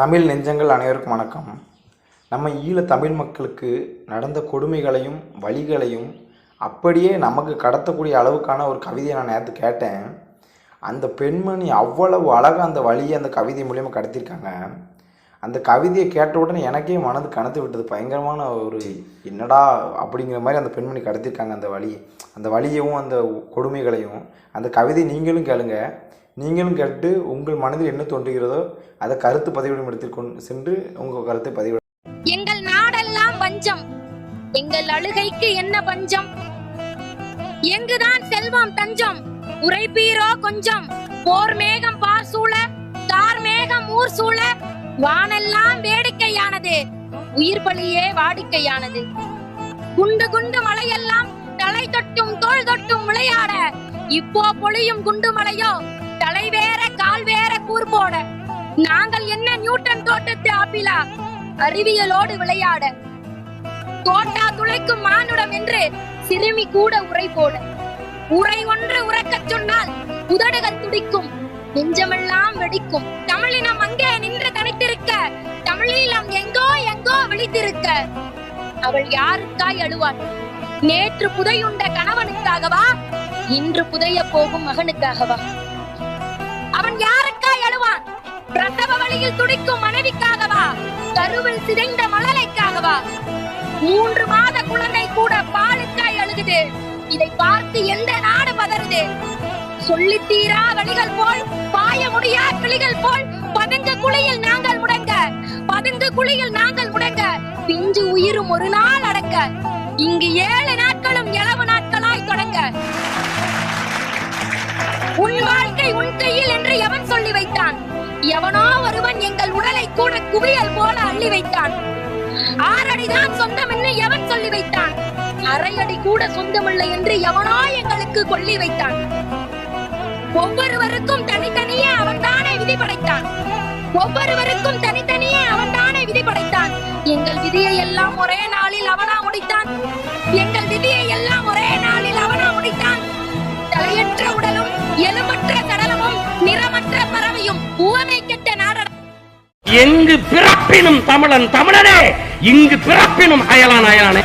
தமிழ் நெஞ்சங்கள் அனைவருக்கும் வணக்கம். நம்ம ஈழ தமிழ் மக்களுக்கு நடந்த கொடுமைகளையும் வழிகளையும் அப்படியே நமக்கு கடத்தக்கூடிய அளவுக்கான ஒரு கவிதையை நான் நேற்று கேட்டேன். அந்த பெண்மணி அவ்வளவு அழகாக அந்த வழியை அந்த கவிதை மூலியமாக கடத்தியிருக்காங்க. அந்த கவிதையை கேட்ட உடனே எனக்கே மனது கனத்து விட்டது. பயங்கரமான ஒரு என்னடா அப்படிங்கிற மாதிரி அந்த பெண்மணி கடத்தியிருக்காங்க அந்த வழி அந்த வழியவும் அந்த கொடுமைகளையும். அந்த கவிதை நீங்களும் கேளுங்கள் நீங்களும் கேட்டு உங்கள் மனதில் என்ன தோன்றுகிறதோ அதை கருத்து பதிவிடும் இடத்தில் கொண்டு சென்று உங்கள் கருத்தை பதிவிட எங்கள் நாடெல்லாம் பஞ்சம். எங்கள் அழுகைக்கு என்ன பஞ்சம்? எங்குதான் செல்வம் தஞ்சம்? உரைப்பீரோ கொஞ்சம். போர் மேகம் பார் சூழ தார் மேகம் ஊர் சூழ. வானெல்லாம் வேடிக்கையானது. உயிர் பலியே வாடிக்கையானது. குண்டு குண்டு மலையெல்லாம் தலை தொட்டும் தோள் தொட்டும் விளையாட. இப்போ பொழியும் குண்டு மலையோ தலை வேற கால் வேற கூர்போட நாங்கள் என்ன நியூட்டன் தோட்டத்து ஆப்பிளா அறிவியலோடு விளையாட. தோட்டா துளைக்கும் மானுடம் என்று சிறுமி கூட உரை போட. உரை ஒன்று உறக்கச் சொன்னால் உதடுகள் துடிக்கும் நெஞ்சமெல்லாம் வெடிக்கும். தமிழினம் அங்கே நின்று தனித்திருக்க தமிழீழம் எங்கோ எங்கோ விழித்திருக்க. அவள் யாருக்காய் அழுவாள்? நேற்று புதையுண்ட கணவனுக்காகவா? இன்று புதைய போகும் மகனுக்காகவா? அவன் யாருக்காய் அழுவான்? பிரசவ வழியில் துடிக்கும் மனைவிக்காகவா? கருவில் சிதைந்த மழலைக்காகவா மூன்று மாத குழந்தை கூட பாலுக்காய் அழுகுது. இதை பார்த்து எந்த நாடு பதறுது? சொல்லி தீரா வழிகள் போல் பாய முடியா கிளிகள் போல் பதுங்க குழியில் நாங்கள் முடங்க பதுங்க குழியில் நாங்கள் முடங்க பிஞ்சு உயிரும் ஒரு நாள் அடங்க இங்கு ஏழு நாட்களும் இளவு நாட்களாய் தொடங்க. உன் வாழ்க்கை உன் எவனோ ஒருவன் எங்கள் உடலை கூட குவியல் போல அள்ளி வைத்தான். ஆறடிதான் சொந்தம் என்று எவன் சொல்லி வைத்தான்? அரையடி கூட சொந்தமில்லை என்று எவனோ எங்களுக்கு கொள்ளி வைத்தான். ஒவ்வொருவருக்கும் தனித்தனியே அவன்தானே விதி படைத்தான். ஒவ்வொருவருக்கும் தனித்தனியே அவன்தானே விதி படைத்தான். எங்கள் விதியை எல்லாம் ஒரே நாளில் அவனா முடித்தான். எங்கள் விதியை எல்லாம் ஒரே நாளில் அவனா முடித்தான். தலையற்ற உடலும் எலும்பற்ற உவமை கெட்ட எங்கு பிறப்பினும் தமிழன் தமிழனே இங்கு பிறப்பினும் அயலான் அயலானே.